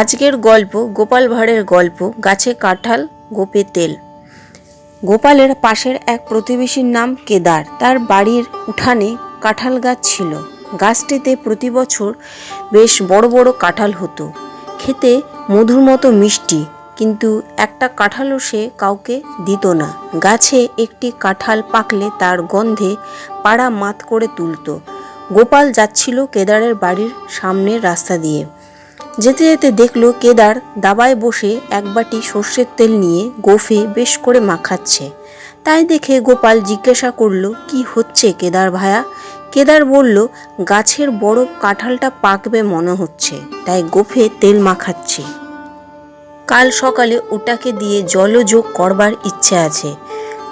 আজকের গল্প, গোপাল ভাঁড়ের গল্প, গাছে কাঁঠাল, গোপে তেল। গোপালের পাশের এক প্রতিবেশীর নাম কেদার। তার বাড়ির উঠানে কাঁঠাল গাছ ছিল। গাছটিতে প্রতি বছর বেশ বড় বড় কাঁঠাল হতো। খেতে মধুর মতো মিষ্টি, কিন্তু একটা কাঁঠালও সে কাউকে দিত না। গাছে একটি কাঁঠাল পাকলে তার গন্ধে পাড়া মাত করে তুলতো। গোপাল যাচ্ছিল কেদারের বাড়ির সামনের রাস্তা দিয়ে। যেতে যেতে দেখল কেদার দাবায় বসে এক বাটি সর্ষের তেল নিয়ে গোফে বেশ করে মাখাচ্ছে। তাই দেখে গোপাল জিজ্ঞাসা করল, কি হচ্ছে কেদার ভায়া? কেদার বলল, গাছের বড় কাঁঠালটা পাকবে মনে হচ্ছে, তাই গোফে তেল মাখাচ্ছি। কাল সকালে ওটাকে দিয়ে জলযোগ করবার ইচ্ছে আছে।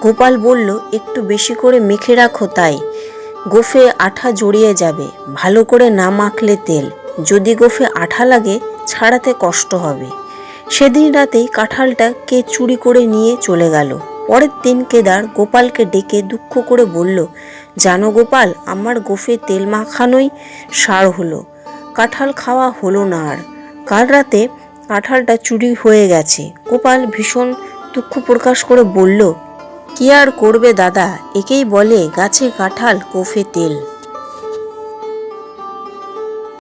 গোপাল বলল, একটু বেশি করে মেখে রাখো তাই, গোফে আঠা জড়িয়ে যাবে, ভালো করে না মাখলে তেল। যদি গোফে আঠা লাগে, ছাড়াতে কষ্ট হবে। সেদিন রাতেই কাঁঠালটা কে চুরি করে নিয়ে চলে গেল। পরের দিন কেদার গোপালকে ডেকে দুঃখ করে বলল, জানো গোপাল, আমার গোফে তেল মাখানোই সার হলো। কাঁঠাল খাওয়া হলো না আর। কাল রাতে কাঁঠালটা চুরি হয়ে গেছে। গোপাল ভীষণ দুঃখ প্রকাশ করে বলল, কি আর করবে দাদা? একেই বলে গাছে কাঁঠাল কোফে তেল।